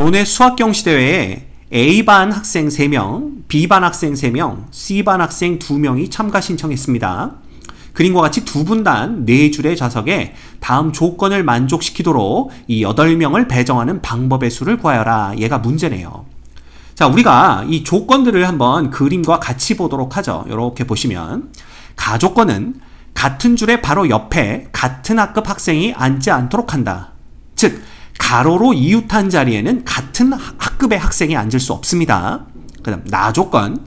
오늘 수학경시대회에 A반 학생 3명, B반 학생 3명, C반 학생 2명이 참가 신청했습니다. 그림과 같이 두 분단 네 줄의 좌석에 다음 조건을 만족시키도록 이 8명을 배정하는 방법의 수를 구하여라. 얘가 문제네요. 자, 우리가 이 조건들을 한번 그림과 같이 보도록 하죠. 이렇게 보시면 가조건은 같은 줄의 바로 옆에 같은 학급 학생이 앉지 않도록 한다. 즉, 가로로 이웃한 자리에는 같은 학급의 학생이 앉을 수 없습니다. 그 다음, 나 조건.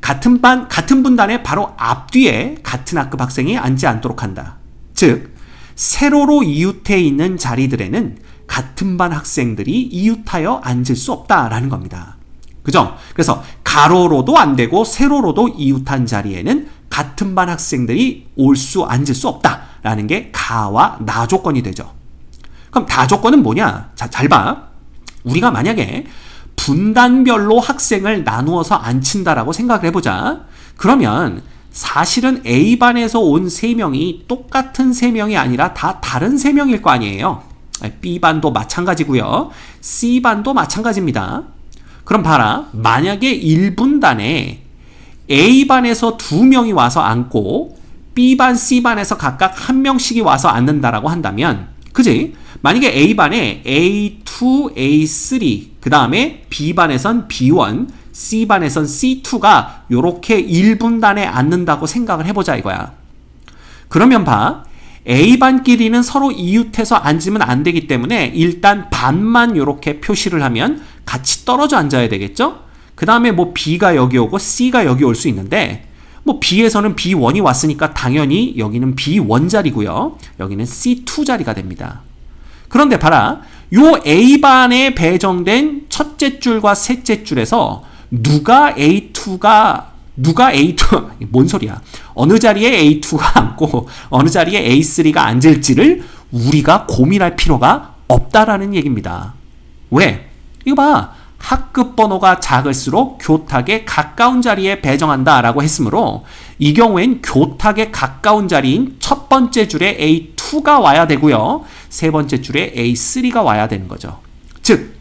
같은 반, 같은 분단의 바로 앞뒤에 같은 학급 학생이 앉지 않도록 한다. 즉, 세로로 이웃해 있는 자리들에는 같은 반 학생들이 이웃하여 앉을 수 없다라는 겁니다. 그죠? 그래서 가로로도 안 되고 세로로도 이웃한 자리에는 같은 반 학생들이 올 수 앉을 수 없다라는 게 가와 나 조건이 되죠. 그럼 다 조건은 뭐냐? 자, 잘 봐. 우리가 만약에 분단별로 학생을 나누어서 앉힌다라고 생각을 해보자. 그러면 사실은 A반에서 온 3명이 똑같은 3명이 아니라 다 다른 3명일 거 아니에요. B반도 마찬가지고요. C반도 마찬가지입니다. 그럼 봐라. 만약에 1분단에 A반에서 2명이 와서 앉고 B반, C반에서 각각 1명씩이 와서 앉는다라고 한다면 그지? 만약에 A반에 A2, A3, 그 다음에 B반에선 B1, C반에선 C2가 이렇게 1분단에 앉는다고 생각을 해보자 이거야. 그러면 봐. A반끼리는 서로 이웃해서 앉으면 안 되기 때문에 일단 반만 이렇게 표시를 하면 같이 떨어져 앉아야 되겠죠? 그 다음에 뭐 B가 여기 오고 C가 여기 올 수 있는데 뭐 B에서는 B1이 왔으니까 당연히 여기는 B1 자리고요. 여기는 C2 자리가 됩니다. 그런데 봐라. 요 A반에 배정된 첫째 줄과 셋째 줄에서 누가 A2가 누가 A2 뭔 소리야? 어느 자리에 A2가 앉고 어느 자리에 A3가 앉을지를 우리가 고민할 필요가 없다라는 얘기입니다. 왜? 이거 봐. 학급 번호가 작을수록 교탁에 가까운 자리에 배정한다라고 했으므로 이 경우엔 교탁에 가까운 자리인 첫 번째 줄에 A2가 와야 되고요. 세 번째 줄에 A3가 와야 되는 거죠. 즉,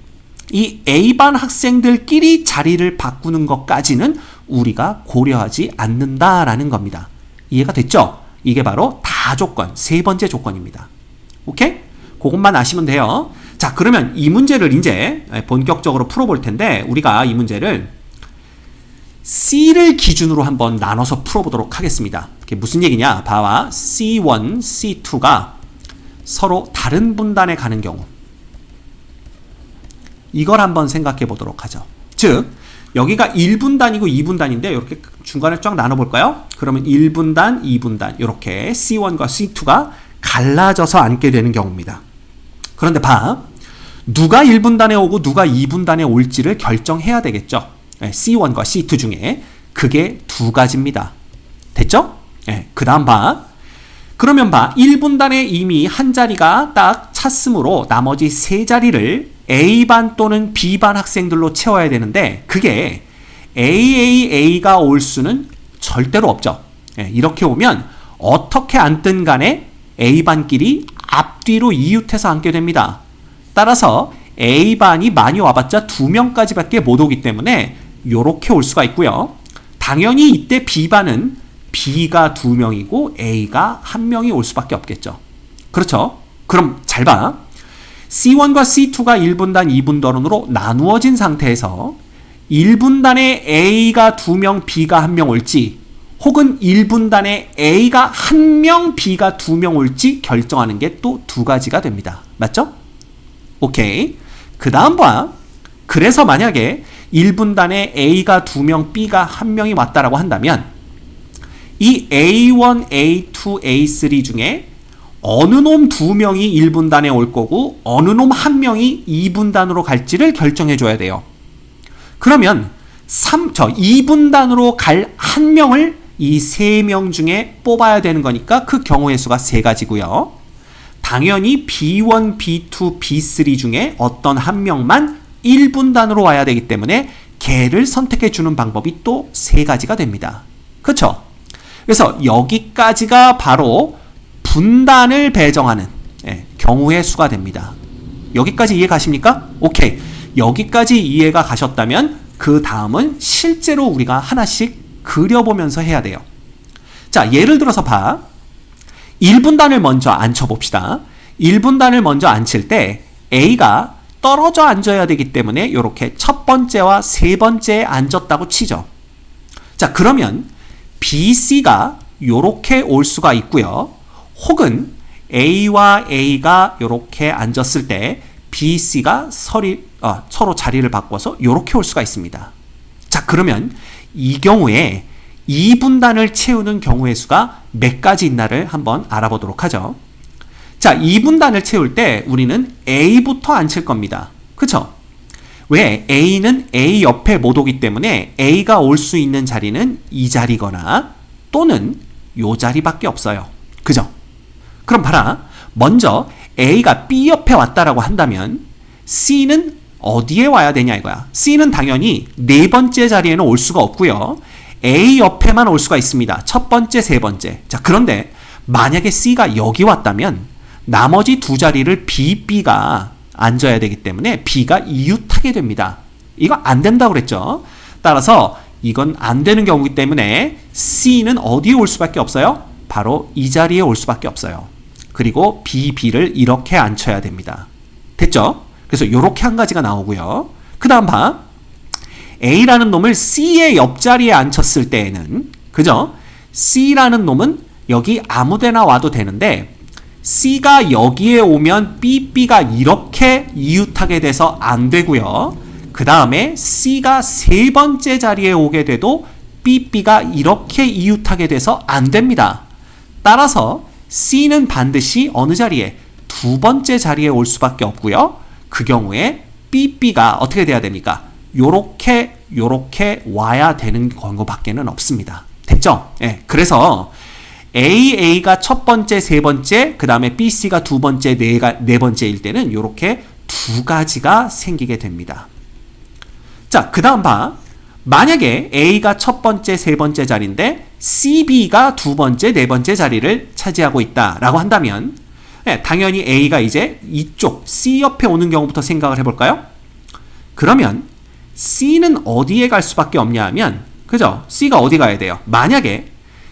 이 A반 학생들끼리 자리를 바꾸는 것까지는 우리가 고려하지 않는다라는 겁니다. 이해가 됐죠? 이게 바로 다 조건, 세 번째 조건입니다. 오케이? 그것만 아시면 돼요. 자, 그러면 이 문제를 이제 본격적으로 풀어볼 텐데, 우리가 이 문제를 C를 기준으로 한번 나눠서 풀어보도록 하겠습니다. 그게 무슨 얘기냐? 봐와 C1, C2가 서로 다른 분단에 가는 경우. 이걸 한번 생각해 보도록 하죠. 즉, 여기가 1분단이고 2분단인데 이렇게 중간에 쫙 나눠볼까요? 그러면 1분단, 2분단 이렇게 C1과 C2가 갈라져서 앉게 되는 경우입니다. 그런데 봐. 누가 1분단에 오고 누가 2분단에 올지를 결정해야 되겠죠. C1과 C2 중에 그게 두 가지입니다. 됐죠? 네, 그 다음 봐. 그러면 봐. 1분단에 이미 한 자리가 딱 찼으므로 나머지 세 자리를 A반 또는 B반 학생들로 채워야 되는데 그게 AAA가 올 수는 절대로 없죠. 네, 이렇게 오면 어떻게 앉든 간에 A반끼리 앞뒤로 이웃해서 앉게 됩니다. 따라서 A반이 많이 와봤자 2명까지밖에 못 오기 때문에 이렇게 올 수가 있고요. 당연히 이때 B반은 B가 2명이고 A가 1명이 올 수밖에 없겠죠. 그렇죠? 그럼 잘 봐. C1과 C2가 1분단, 2분단으로 나누어진 상태에서 1분단에 A가 2명, B가 1명 올지 혹은 1분단에 A가 1명, B가 2명 올지 결정하는 게 또 두 가지가 됩니다. 맞죠? 오케이. 그 다음 봐. 그래서 만약에 1분단에 A가 2명, B가 1명이 왔다라고 한다면 이 A1, A2, A3 중에 어느 놈 2명이 1분단에 올 거고 어느 놈 1명이 2분단으로 갈지를 결정해 줘야 돼요. 그러면 3, 저 2분단으로 갈 1명을 이 3명 중에 뽑아야 되는 거니까 그 경우의 수가 3가지고요. 당연히 B1, B2, B3 중에 어떤 한 명만 1분단으로 와야 되기 때문에 걔를 선택해 주는 방법이 또 세 가지가 됩니다. 그렇죠? 그래서 여기까지가 바로 분단을 배정하는 예, 경우의 수가 됩니다. 여기까지 이해 가십니까? 오케이. 여기까지 이해가 가셨다면 그 다음은 실제로 우리가 하나씩 그려보면서 해야 돼요. 자, 예를 들어서 봐. 1분단을 먼저 앉혀봅시다. 1분단을 먼저 앉힐 때 A가 떨어져 앉아야 되기 때문에 이렇게 첫 번째와 세 번째에 앉았다고 치죠. 자, 그러면 BC가 이렇게 올 수가 있고요. 혹은 A와 A가 이렇게 앉았을 때 BC가 서리, 어, 서로 자리를 바꿔서 이렇게 올 수가 있습니다. 자, 그러면 이 경우에 2분단을 채우는 경우의 수가 몇 가지 있나를 한번 알아보도록 하죠. 자, 2분단을 채울 때 우리는 A부터 앉힐 겁니다. 그쵸? 왜? A는 A 옆에 못 오기 때문에 A가 올 수 있는 자리는 이 자리거나 또는 요 자리밖에 없어요. 그죠? 그럼 봐라. 먼저 A가 B 옆에 왔다라고 한다면 C는 어디에 와야 되냐 이거야. C는 당연히 네 번째 자리에는 올 수가 없고요. A 옆에만 올 수가 있습니다. 첫 번째, 세 번째. 자, 그런데 만약에 C가 여기 왔다면 나머지 두 자리를 B, B가 앉아야 되기 때문에 B가 이웃하게 됩니다. 이거 안 된다고 그랬죠. 따라서 이건 안 되는 경우이기 때문에 C는 어디에 올 수밖에 없어요? 바로 이 자리에 올 수밖에 없어요. 그리고 B, B를 이렇게 앉혀야 됩니다. 됐죠? 그래서 이렇게 한 가지가 나오고요. 그 다음 봐. A라는 놈을 C의 옆자리에 앉혔을 때에는 그죠? C라는 놈은 여기 아무데나 와도 되는데 C가 여기에 오면 B, B가 이렇게 이웃하게 돼서 안 되고요. 그 다음에 C가 세 번째 자리에 오게 돼도 B, B가 이렇게 이웃하게 돼서 안 됩니다. 따라서 C는 반드시 어느 자리에? 두 번째 자리에 올 수밖에 없고요. 그 경우에 B, B가 어떻게 돼야 됩니까? 요렇게 요렇게 와야 되는 경우밖에는 없습니다. 됐죠? 예. 그래서 AA가 첫 번째, 세 번째, 그 다음에 BC가 두 번째, 네가, 네 번째일 때는 이렇게 두 가지가 생기게 됩니다. 자, 그 다음 봐. 만약에 A가 첫 번째, 세 번째 자리인데 CB가 두 번째, 네 번째 자리를 차지하고 있다라고 한다면 네, 당연히 A가 이제 이쪽 C 옆에 오는 경우부터 생각을 해볼까요? 그러면 C는 어디에 갈 수밖에 없냐 하면 그죠? C가 어디 가야 돼요? 만약에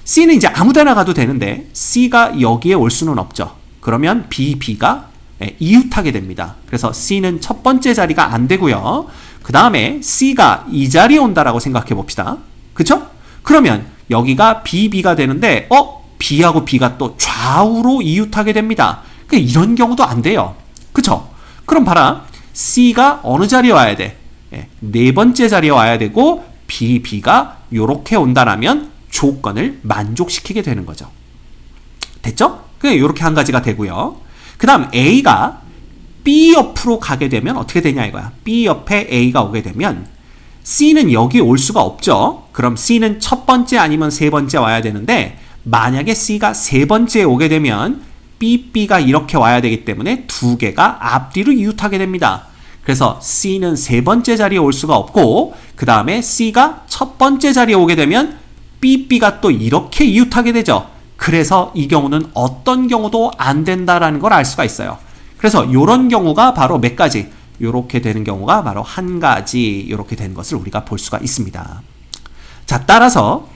C는 이제 아무 데나 가도 되는데 C가 여기에 올 수는 없죠. 그러면 B, B가 예, 이웃하게 됩니다. 그래서 C는 첫 번째 자리가 안 되고요. 그 다음에 C가 이 자리에 온다라고 생각해 봅시다. 그쵸? 그러면 여기가 B, B가 되는데 어? B하고 B가 또 좌우로 이웃하게 됩니다. 그러니까 이런 경우도 안 돼요. 그쵸? 그럼 봐라. C가 어느 자리에 와야 돼? 예, 네 번째 자리에 와야 되고 B, B가 이렇게 온다라면 조건을 만족시키게 되는 거죠. 됐죠? 이렇게 한 가지가 되고요. 그 다음 A가 B 옆으로 가게 되면 어떻게 되냐 이거야. B 옆에 A가 오게 되면 C는 여기 올 수가 없죠. 그럼 C는 첫 번째 아니면 세 번째 와야 되는데 만약에 C가 세 번째에 오게 되면 B, B가 이렇게 와야 되기 때문에 두 개가 앞뒤로 이웃하게 됩니다. 그래서 C는 세 번째 자리에 올 수가 없고 그 다음에 C가 첫 번째 자리에 오게 되면 B가 또 이렇게 이웃하게 되죠. 그래서 이 경우는 어떤 경우도 안 된다라는 걸 알 수가 있어요. 그래서 이런 경우가 바로 몇 가지? 이렇게 되는 경우가 바로 한 가지 이렇게 되는 것을 우리가 볼 수가 있습니다. 자, 따라서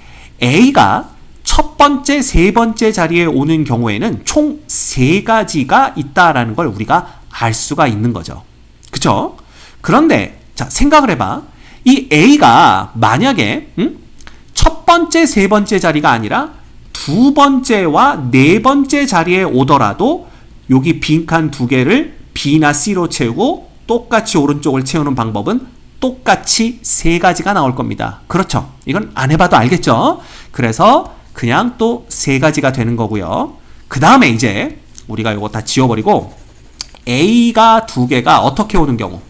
A가 첫 번째, 세 번째 자리에 오는 경우에는 총 세 가지가 있다라는 걸 우리가 알 수가 있는 거죠. 그쵸? 그런데, 자, 생각을 해봐. 이 A가 만약에, 음? 첫 번째, 세 번째 자리가 아니라 두 번째와 네 번째 자리에 오더라도 여기 빈칸 두 개를 B나 C로 채우고 똑같이 오른쪽을 채우는 방법은 똑같이 세 가지가 나올 겁니다. 그렇죠. 이건 안 해봐도 알겠죠? 그래서 그냥 또 세 가지가 되는 거고요. 그 다음에 이제 우리가 이거 다 지워버리고 A가 두 개가 어떻게 오는 경우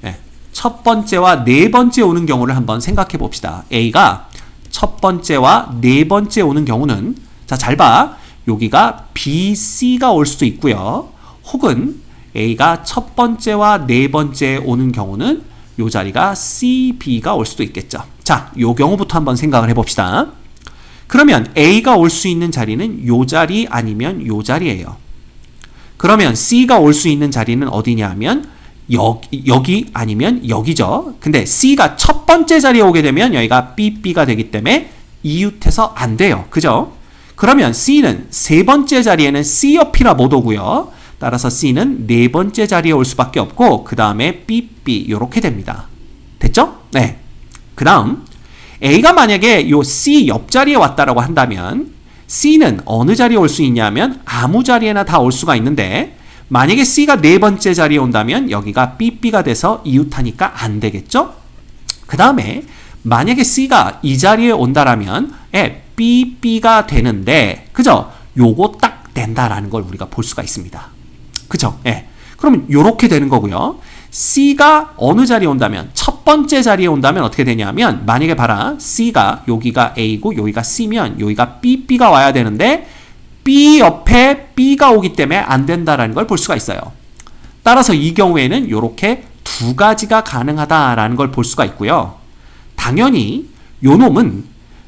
네. 첫 번째와 네 번째 오는 경우를 한번 생각해 봅시다. A가 첫 번째와 네 번째 오는 경우는 자, 잘 봐. 여기가 B, C가 올 수도 있고요. 혹은 A가 첫 번째와 네 번째 오는 경우는 요 자리가 C, B가 올 수도 있겠죠. 자, 요 경우부터 한번 생각을 해 봅시다. 그러면 A가 올 수 있는 자리는 요 자리 아니면 요 자리예요. 그러면 C가 올 수 있는 자리는 어디냐 하면 여기, 여기 아니면 여기죠. 근데 C가 첫 번째 자리에 오게 되면 여기가 BB가 되기 때문에 이웃해서 안 돼요. 그죠? 그러면 C는 세 번째 자리에는 C 옆이라 못 오고요. 따라서 C는 네 번째 자리에 올 수밖에 없고 그 다음에 BB 이렇게 됩니다. 됐죠? 네. 그 다음 A가 만약에 요 C 옆자리에 왔다라고 한다면 C는 어느 자리에 올 수 있냐면 아무 자리에나 다 올 수가 있는데 만약에 C가 네 번째 자리에 온다면 여기가 BB가 돼서 이웃하니까 안 되겠죠? 그 다음에 만약에 C가 이 자리에 온다라면 예, BB가 되는데 그죠? 요거 딱 된다라는 걸 우리가 볼 수가 있습니다. 그죠? 예. 그러면 요렇게 되는 거고요. C가 어느 자리에 온다면 첫 번째 자리에 온다면 어떻게 되냐면 만약에 봐라 C가 여기가 A고 여기가 C면 여기가 B, B가 와야 되는데 B 옆에 B가 오기 때문에 안 된다라는 걸 볼 수가 있어요. 따라서 이 경우에는 이렇게 두 가지가 가능하다라는 걸 볼 수가 있고요. 당연히 요 놈은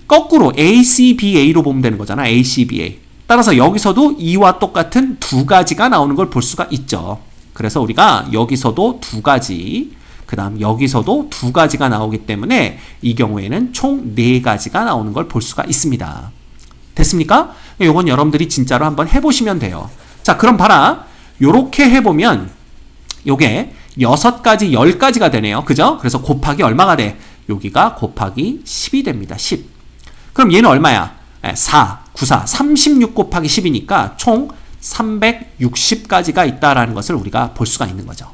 거꾸로 ACBA로 보면 되는 거잖아. ACBA. 따라서 여기서도 이와 똑같은 두 가지가 나오는 걸 볼 수가 있죠. 그래서 우리가 여기서도 두 가지, 그 다음 여기서도 두 가지가 나오기 때문에 이 경우에는 총 네 가지가 나오는 걸 볼 수가 있습니다. 됐습니까? 요건 여러분들이 진짜로 한번 해보시면 돼요. 자, 그럼 봐라. 요렇게 해보면 요게 여섯 가지, 열 가지가 되네요. 그죠? 그래서 곱하기 얼마가 돼? 여기가 곱하기 10이 됩니다. 10. 그럼 얘는 얼마야? 4, 9, 4, 36 곱하기 10이니까 총 360가지가 있다라는 것을 우리가 볼 수가 있는 거죠.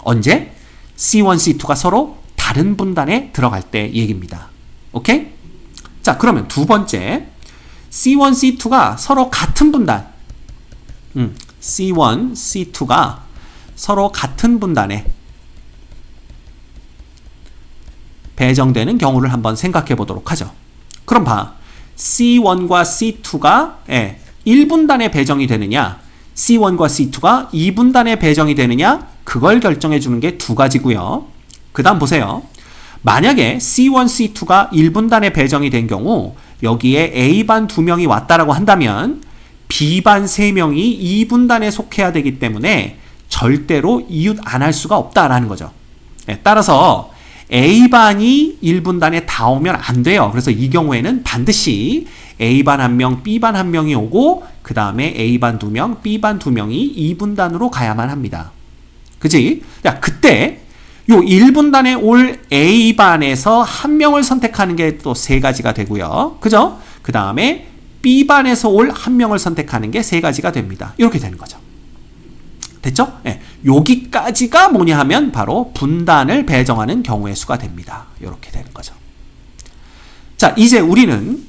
언제? C1, C2가 서로 다른 분단에 들어갈 때 얘기입니다. 오케이? 자, 그러면 두 번째. C1, C2가 서로 같은 분단. 음, C1, C2가 서로 같은 분단에 배정되는 경우를 한번 생각해 보도록 하죠. 그럼 봐. C1과 C2가 예, 1분단에 배정이 되느냐, C1과 C2가 2분단에 배정이 되느냐, 그걸 결정해 주는 게 두 가지고요. 그 다음 보세요. 만약에 C1, C2가 1분단에 배정이 된 경우, 여기에 A반 2명이 왔다라고 한다면, B반 3명이 2분단에 속해야 되기 때문에 절대로 이웃 안 할 수가 없다라는 거죠. 예, 따라서 A반이 1분단에 다 오면 안 돼요. 그래서 이 경우에는 반드시 A반 한 명, B반 한 명이 오고 그 다음에 A반 두 명, B반 두 명이 2분단으로 가야만 합니다. 그지? 야, 그때 요 1분단에 올 A반에서 한 명을 선택하는 게 또 세 가지가 되고요. 그죠? 그 다음에 B반에서 올 한 명을 선택하는 게 세 가지가 됩니다. 이렇게 되는 거죠. 됐죠? 예. 여기까지가 뭐냐 하면 바로 분단을 배정하는 경우의 수가 됩니다. 이렇게 되는 거죠. 자, 이제 우리는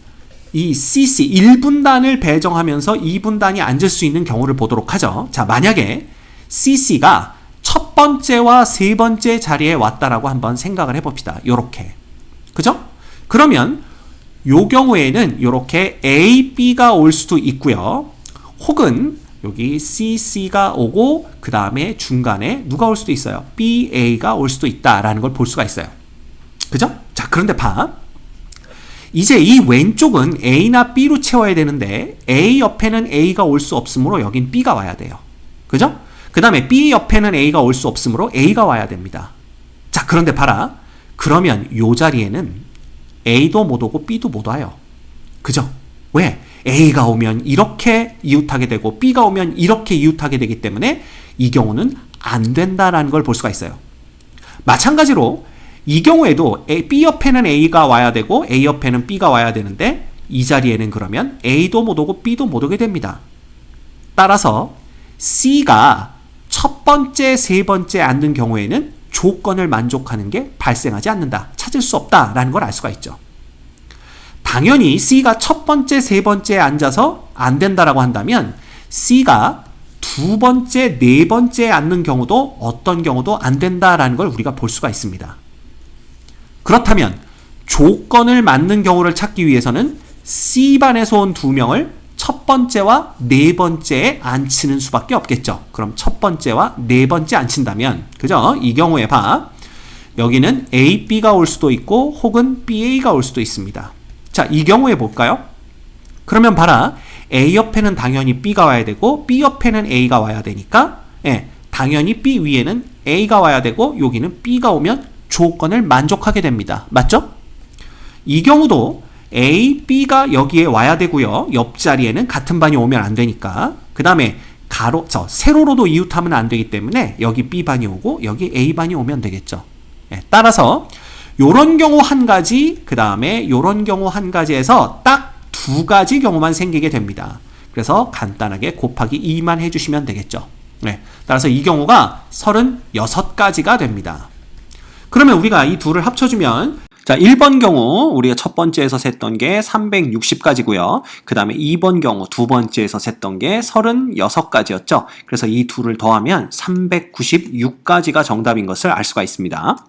이 CC 1분단을 배정하면서 2분단이 앉을 수 있는 경우를 보도록 하죠. 자, 만약에 CC가 첫 번째와 세 번째 자리에 왔다라고 한번 생각을 해봅시다. 요렇게. 그죠? 그러면 요 경우에는 요렇게 A, B가 올 수도 있고요. 혹은 여기 CC가 오고 그 다음에 중간에 누가 올 수도 있어요. BA가 올 수도 있다라는 걸 볼 수가 있어요. 그죠? 자, 그런데 봐. 이제 이 왼쪽은 A나 B로 채워야 되는데 A 옆에는 A가 올 수 없으므로 여긴 B가 와야 돼요. 그죠? 그 다음에 B 옆에는 A가 올 수 없으므로 A가 와야 됩니다. 자, 그런데 봐라. 그러면 요 자리에는 A도 못 오고 B도 못 와요. 그죠? 왜? A가 오면 이렇게 이웃하게 되고 B가 오면 이렇게 이웃하게 되기 때문에 이 경우는 안 된다라는 걸 볼 수가 있어요. 마찬가지로 이 경우에도 A, B 옆에는 A가 와야 되고 A 옆에는 B가 와야 되는데 이 자리에는 그러면 A도 못 오고 B도 못 오게 됩니다. 따라서 C가 첫 번째, 세 번째 앉는 경우에는 조건을 만족하는 게 발생하지 않는다. 찾을 수 없다라는 걸 알 수가 있죠. 당연히 C가 첫 번째, 세 번째 앉아서 안 된다라고 한다면 C가 두 번째, 네 번째 앉는 경우도 어떤 경우도 안 된다라는 걸 우리가 볼 수가 있습니다. 그렇다면 조건을 맞는 경우를 찾기 위해서는 C반에서 온 두 명을 첫 번째와 네 번째에 앉히는 수밖에 없겠죠. 그럼 첫 번째와 네 번째 앉힌다면, 그죠? 이 경우에 봐. 여기는 A, B가 올 수도 있고, 혹은 BA가 올 수도 있습니다. 자, 이 경우에 볼까요? 그러면 봐라. A 옆에는 당연히 B가 와야 되고, B 옆에는 A가 와야 되니까, 예, 당연히 B 위에는 A가 와야 되고 여기는 B가 오면 조건을 만족하게 됩니다. 맞죠? 이 경우도 A, B가 여기에 와야 되고요. 옆자리에는 같은 반이 오면 안 되니까. 그 다음에 가로, 저, 세로로도 이웃하면 안 되기 때문에 여기 B반이 오고 여기 A반이 오면 되겠죠. 예, 따라서 요런 경우 한 가지, 그 다음에 요런 경우 한 가지에서 딱 두 가지 경우만 생기게 됩니다. 그래서 간단하게 곱하기 2만 해주시면 되겠죠. 네, 따라서 이 경우가 36가지가 됩니다. 그러면 우리가 이 둘을 합쳐주면 자 1번 경우 우리가 첫 번째에서 셌던 게 360가지고요. 그 다음에 2번 경우 두 번째에서 셌던 게 36가지였죠. 그래서 이 둘을 더하면 396가지가 정답인 것을 알 수가 있습니다.